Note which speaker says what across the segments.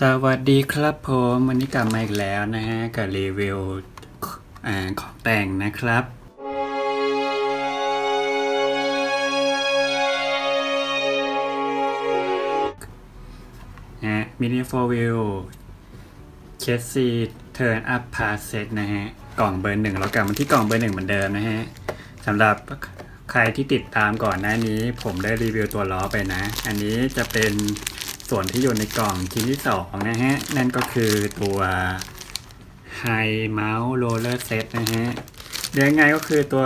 Speaker 1: สวัสดีครับผมวันนี้กลับมาอีกแล้วนะฮะกับรีวิวอ่าของแต่งนะครับนะฮะมินิโฟวิวเคสซีเทิร์นอัพพาเซตนะฮะ กล่องเบอร์หนึ่งเรากลับมาที่กล่องเบอร์หนึ่งเหมือนเดิมนะฮะสำหรับใครที่ติดตามก่อนหน้านี้ ผมได้รีวิวตัวล้อไปนะ อันนี้จะเป็น ส่วนที่อยู่ในกล่องชิ้นที่สองนะฮะ นั่นก็คือตัว High Mouse Roller Set นะฮะเรียกง่ายก็คือตัว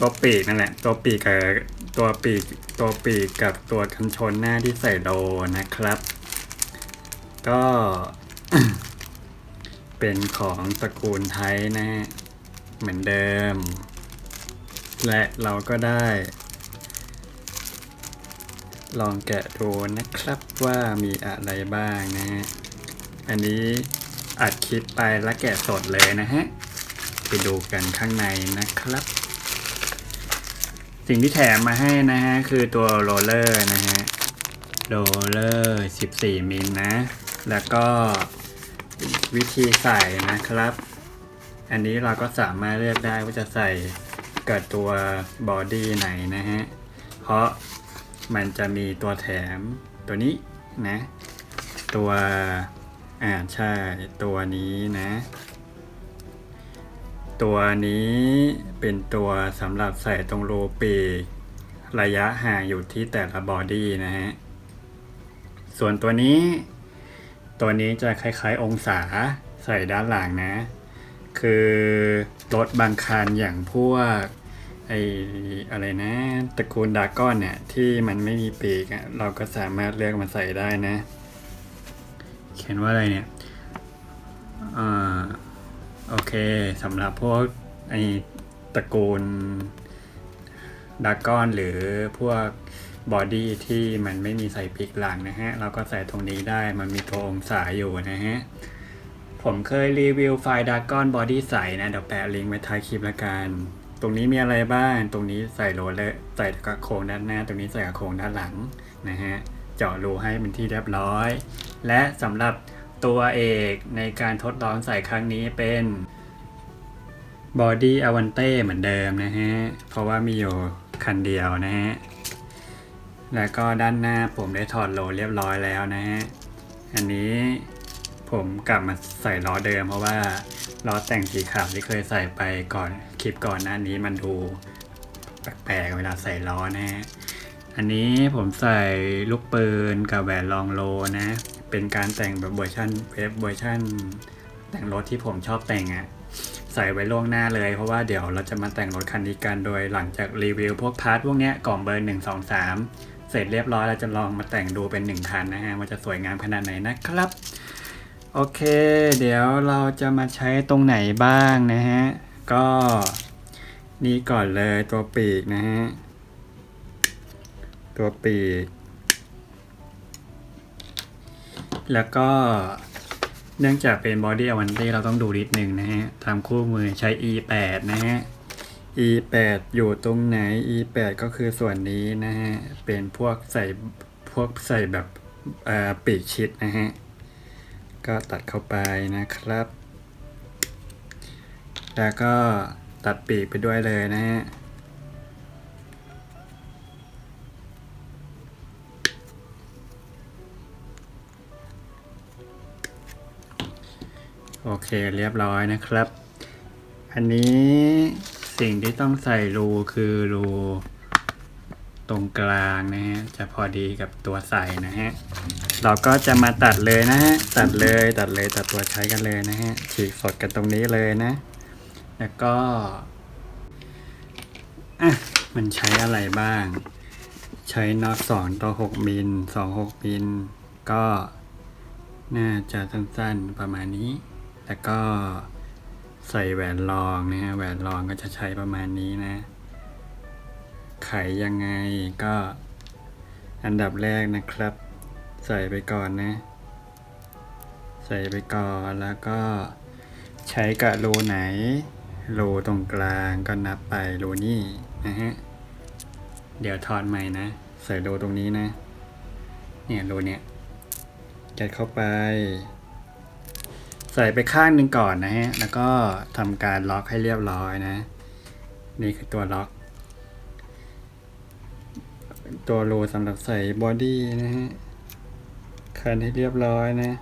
Speaker 1: ตัวปีกนั่นแหละ ตัวปีกกับตัวปีกตัวปีกกับตัวกันชนหน้าที่ใส่โลนะครับ ก็ เป็นของตระกูลไทยนะ เหมือนเดิม และเราก็ได้ ลองแกะดูนะครับว่ามีอะไรบ้างนะฮะ อันนี้อัดคลิปไปแล้วแกะสดเลยนะฮะ ไปดูกันข้างในนะครับ สิ่งที่แถมมาให้นะฮะ คือตัวโรลเลอร์นะฮะ โรลเลอร์ 14 มิลนะ แล้วก็วิธีใส่นะครับ อันนี้เราก็สามารถเลือกได้ว่าจะใส่กับตัวบอดี้ไหนนะฮะ เพราะ มันจะมีตัวแถมตัวนี้นะ ตัวอ่าใช่ตัวนี้นะ ตัวนี้เป็นตัวสำหรับใส่ตรงรูปีกระยะห่างอยู่ที่แต่ละบอดี้นะฮะ ส่วนตัวนี้ ตัวนี้จะคล้ายๆองศาใส่ด้านหลังนะ คือรถบางคันอย่างพวก ไออะไรนะตระกูลดาก้อนเนี่ยที่มันไม่มีปีกอะเราก็สามารถเลือกมาใส่ได้นะ เขียนว่าอะไรเนี่ยอ่าโอเคสำหรับพวกไอตระกูลดาก้อนหรือพวกบอดี้ที่มันไม่มีใส่ปีกหลังนะฮะ เราก็ใส่ตรงนี้ได้มันมีตัวองศาอยู่นะฮะ ผมเคยรีวิวไฟล์ดาก้อนบอดี้ใส่นะ เดี๋ยวแปะลิงก์ไว้ท้ายคลิปละกัน ตรงนี้มีอะไรบ้าง ตรงนี้ใส่โรลเลอร์ใส่กระโคงด้านหน้า ตรงนี้ใส่กระโคงด้านหลังนะฮะ เจาะรูให้เป็นที่เรียบร้อย และสำหรับตัวเอกในการทดลองใส่ครั้งนี้เป็นบอดี้อวันเต้เหมือนเดิมนะฮะ เพราะว่ามีอยู่คันเดียวนะฮะ แล้วก็ด้านหน้าผมได้ถอดโลเรียบร้อยแล้วนะฮะ อันนี้ ผมกลับมาใส่ล้อเดิม เพราะว่าล้อแต่งสีขาวที่เคยใส่ไปก่อนคลิปก่อนหน้านี้มันดูแปลกๆเวลาใส่ล้อนะฮะอันนี้ผมใส่ลูกปืนกับแหวนลองโลนะ เป็นการแต่งแบบเวอร์ชันเว็บเวอร์ชันแต่งรถที่ผมชอบแต่งอะ่ะใส่ไว้ล่วงหน้าเลยเพราะว่าเดี๋ยวเราจะมาแต่งรถคันนี้กันโดยหลังจากรีวิวพวกพาร์ทพวกเนี้ยกล่องเบอร์หนึ่งสองสามเสร็จเรียบร้อยเราจะลองมาแต่งดูเป็นหนึ่งคันนะฮะมันจะสวยงามขนาดไหนนะครับ โอเค เดี๋ยวเราจะมาใช้ตรงไหนบ้างนะฮะ ก็นี่ก่อนเลยตัวปีกนะฮะ ตัวปีก แล้วก็เนื่องจากเป็น body a v a n t e เราต้องดูนิดนึงนะฮะทำคู่มือใช้ e 8นะฮะ e 8อยู่ตรงไหน e 8ก็คือส่วนนี้นะฮะ เป็นพวกใส่พวกใส่แบบปีกชิดนะฮะ ก็ตัดเข้าไปนะครับ แล้วก็ตัดปีกไปด้วยเลยนะฮะโอเคเรียบร้อยนะครับ อันนี้สิ่งที่ต้องใส่รูคือรู ตรงกลางนะฮะจะพอดีกับตัวใส่นะฮะเราก็จะมาตัดเลยนะฮะตัดเลยตัดเลยตัดตัวใช้กันเลยนะฮะฉีกสดกันตรงนี้เลยนะ แล้วก็อะมันใช้อะไรบ้าง ใช้น็อตสองต่อหกมิลสองหกมิลก็น่าจะสั้นๆประมาณนี้ แล้วก็ใส่แหวนรองนะฮะแหวนรองก็จะใช้ประมาณนี้นะ ไขยังไงก็อันดับแรกนะครับ ใส่ไปก่อนนะ ใส่ไปก่อนแล้วก็ใช้กะรูไหนรูตรงกลางก็นับไปรูนี่นะฮะ เดี๋ยวถอดใหม่นะ ใส่รูตรงนี้นะ เนี่ยรูเนี่ยยัดเข้าไป ใส่ไปข้างหนึ่งก่อนนะฮะ แล้วก็ทำการล็อกให้เรียบร้อยนะ นี่คือตัวล็อก ตัวรูสำหรับใส่บอดี้นะฮะคันให้เรียบร้อยนะ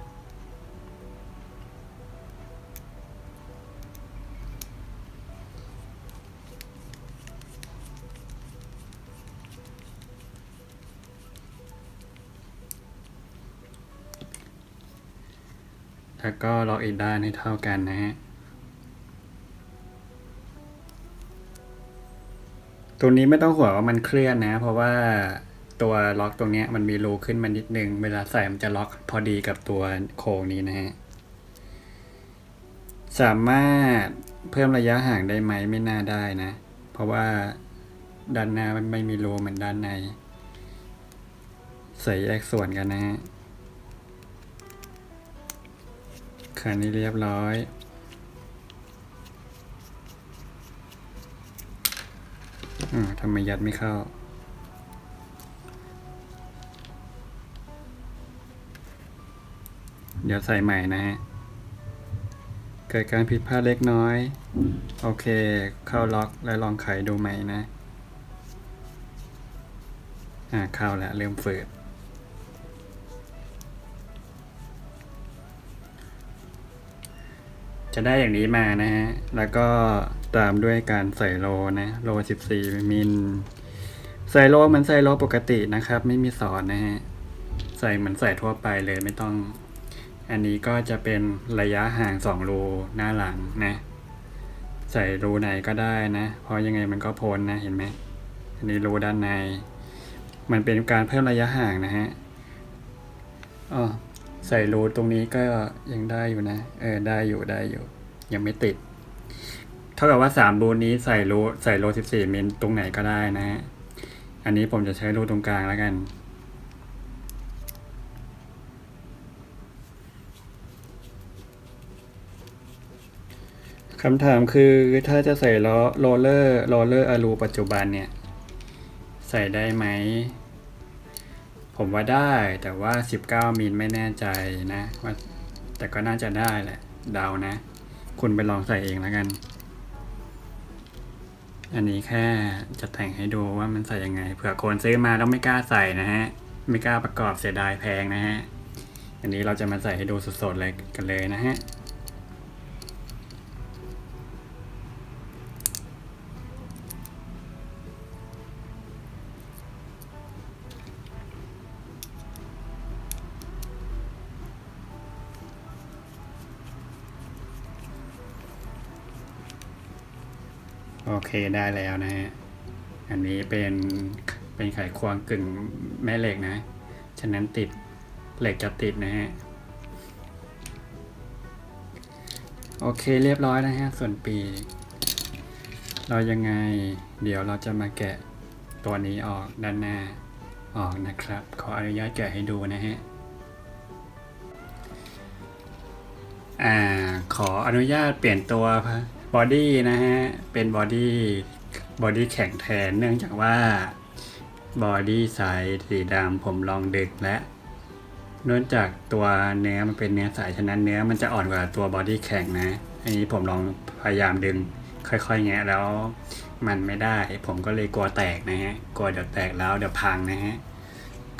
Speaker 1: แล้วก็ล็อกอีกด้านให้เท่ากันนะฮะ ตัวนี้ไม่ต้องห่วงว่ามันเคลื่อนนะ เพราะว่าตัวล็อกตรงนี้มันมีรูขึ้นมานิดนึง เวลาใส่มันจะล็อกพอดีกับตัวโค้งนี้นะฮะ สามารถเพิ่มระยะห่างได้ไหมไม่น่าได้นะ เพราะว่าด้านหน้ามันไม่มีรูเหมือนด้านใน ใส่แยกส่วนกันนะฮะคันนี้เรียบร้อย อืมทำไมยัดไม่เข้า เดี๋ยวใส่ใหม่นะฮะ เกิดการผิดพลาดเล็กน้อย โอเค เข้าล็อกแล้วลองไขดูใหม่นะ อ่า เข้าแล้วเริ่มฝืดจะได้อย่างนี้มานะฮะ แล้วก็ ตามด้วยการใส่โลนะโล 14 มิล ใส่โลเหมือนใส่โลปกตินะครับ ไม่มีสอนนะฮะ ใส่เหมือนใส่ทั่วไปเลยไม่ต้อง อันนี้ก็จะเป็นระยะห่าง2รูหน้าหลังนะ ใส่รูไหนก็ได้นะ เพราะยังไงมันก็พ้นนะ เห็นไหม อันนี้รูด้านใน มันเป็นการเพิ่มระยะห่างนะฮะอ๋อใส่รูตรงนี้ก็ยังได้อยู่นะ เออได้อยู่ได้อยู่ ยังไม่ติด เท่ากับว่าสามรูนี้ใส่รูใส่รูสิบสี่มิลตรงไหนก็ได้นะฮะอันนี้ผมจะใช้รูตรงกลางแล้วกัน คำถามคือถ้าจะใส่ล้อโรลเลอร์โรลเลอร์อะลูปัจจุบันเนี่ย ใส่ได้ไหม ผมว่าได้แต่ว่า 19มิลไม่แน่ใจนะว่าแต่ก็น่าจะได้แหละเดานะ คุณไปลองใส่เองแล้วกัน อันนี้แค่จะแต่งให้ดูว่ามันใส่ยังไงเผื่อคนซื้อมาแล้วไม่กล้าใส่นะฮะ ไม่กล้าประกอบเสียดายแพงนะฮะ อันนี้เราจะมาใส่ให้ดูสดๆเลยกันเลยนะฮะ เคได้แล้วนะฮะ อันนี้เป็นเป็นไขควงกึ่งแม่เหล็กนะ ฉะนั้นติดเหล็กจะติดนะฮะ โอเคเรียบร้อยนะฮะ ส่วนปีกเรายังไง เดี๋ยวเราจะมาแกะตัวนี้ออกด้านหน้าออกนะครับ ขออนุญาตแกะให้ดูนะฮะอ่าขออนุญาตเปลี่ยนตัวพะ บอดี้นะฮะ เป็นบอดี้บอดี้แข็งแทนเนื่องจากว่าบอดี้สายสีดำผมลองดึกและเนื่องจากตัวเนื้อมันเป็นเนื้อสายฉะนั้นเนื้อมันจะอ่อนกว่าตัวบอดี้แข็งนะอันนี้ผมลองพยายามดึง ค่อยๆแงะแล้วมันไม่ได้ ผมก็เลยกลัวแตกนะฮะกลัวเดี๋ยวแตกแล้วเดี๋ยวพังนะฮะ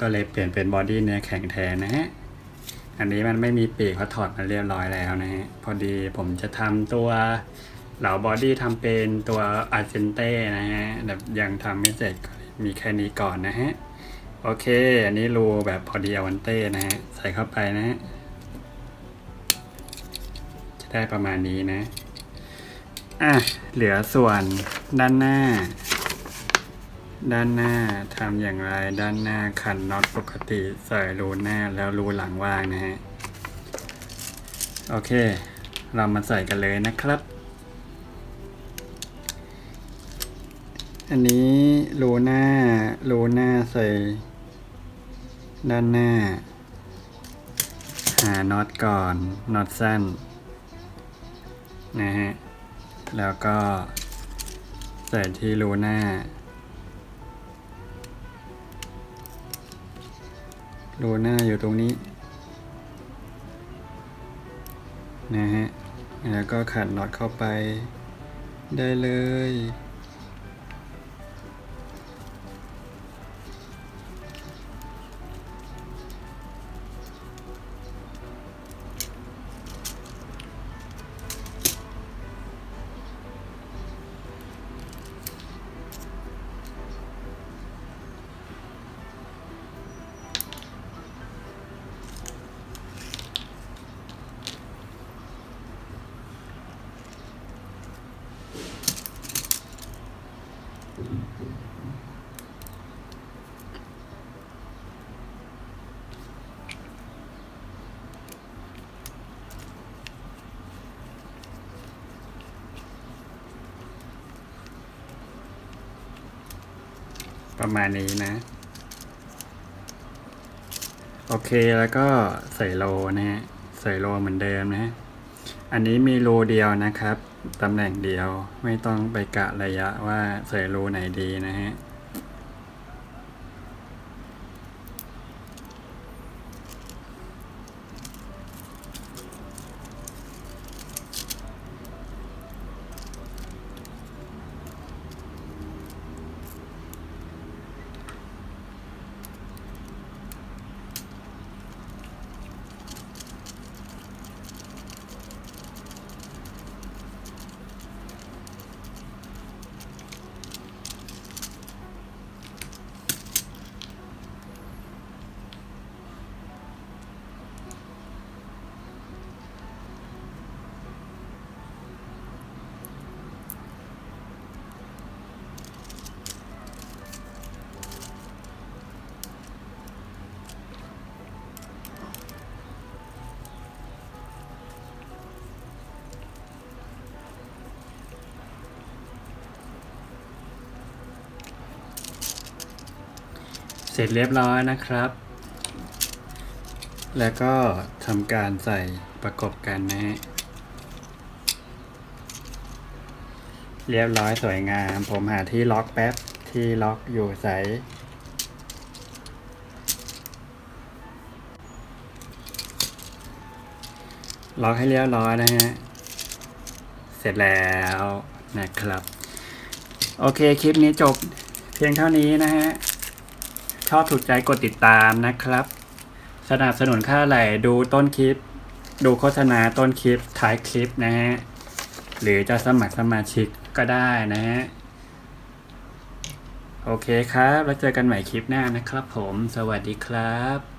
Speaker 1: ก็เลยเปลี่ยนเป็นบอดี้เนื้อแข็งแทนนะฮะอันนี้มันไม่มีปีกเขาถอดมาเรียบร้อยแล้วนะฮะพอดีผมจะทำตัว เหลาบอดี้ทำเป็นตัวอาร์เจนเต้นะฮะแบบยังทำไม่เสร็จมีแค่นี้ก่อนนะฮะ โอเค อันนี้รูแบบพอดีอวันเต้นะฮะ ใส่เข้าไปนะฮะ จะได้ประมาณนี้นะ อะ เหลือส่วนด้านหน้า ด้านหน้าทำอย่างไรด้านหน้าขันน็อตปกติใส่รูหน้าแล้วรูหลังว่างนะฮะ โอเค เรามาใส่กันเลยนะครับ อันนี้รูหน้ารูหน้าใส่ ด้านหน้า หาน็อตก่อนน็อตสั้น นะฮะ แล้วก็ใส่ที่รูหน้ารูหน้าอยู่ตรงนี้ นะฮะ แล้วก็ขัดน็อตเข้าไปได้เลย ประมาณนี้นะ โอเคแล้วก็ใส่โลนะฮะใส่โลเหมือนเดิมนะอันนี้มีรูเดียวนะครับ ตำแหน่งเดียวไม่ต้องไปกะระยะว่าใส่รูไหนดีนะฮะ เสร็จเรียบร้อยนะครับ แล้วก็ทำการใส่ประกบกันนะฮะ เรียบร้อยสวยงาม ผมหาที่ล็อกแป๊บ ที่ล็อกอยู่ใสล็อกให้เรียบร้อยนะฮะ เสร็จแล้วนะครับ โอเค คลิปนี้จบเพียงเท่านี้นะฮะ ชอบถูกใจกดติดตามนะครับ สนับสนุนค่าไหลดูต้นคลิป ดูโฆษณาต้นคลิปท้ายคลิปนะฮะ หรือจะสมัครสมาชิกก็ได้นะฮะ โอเคครับ แล้วเจอกันใหม่คลิปหน้านะครับผม สวัสดีครับ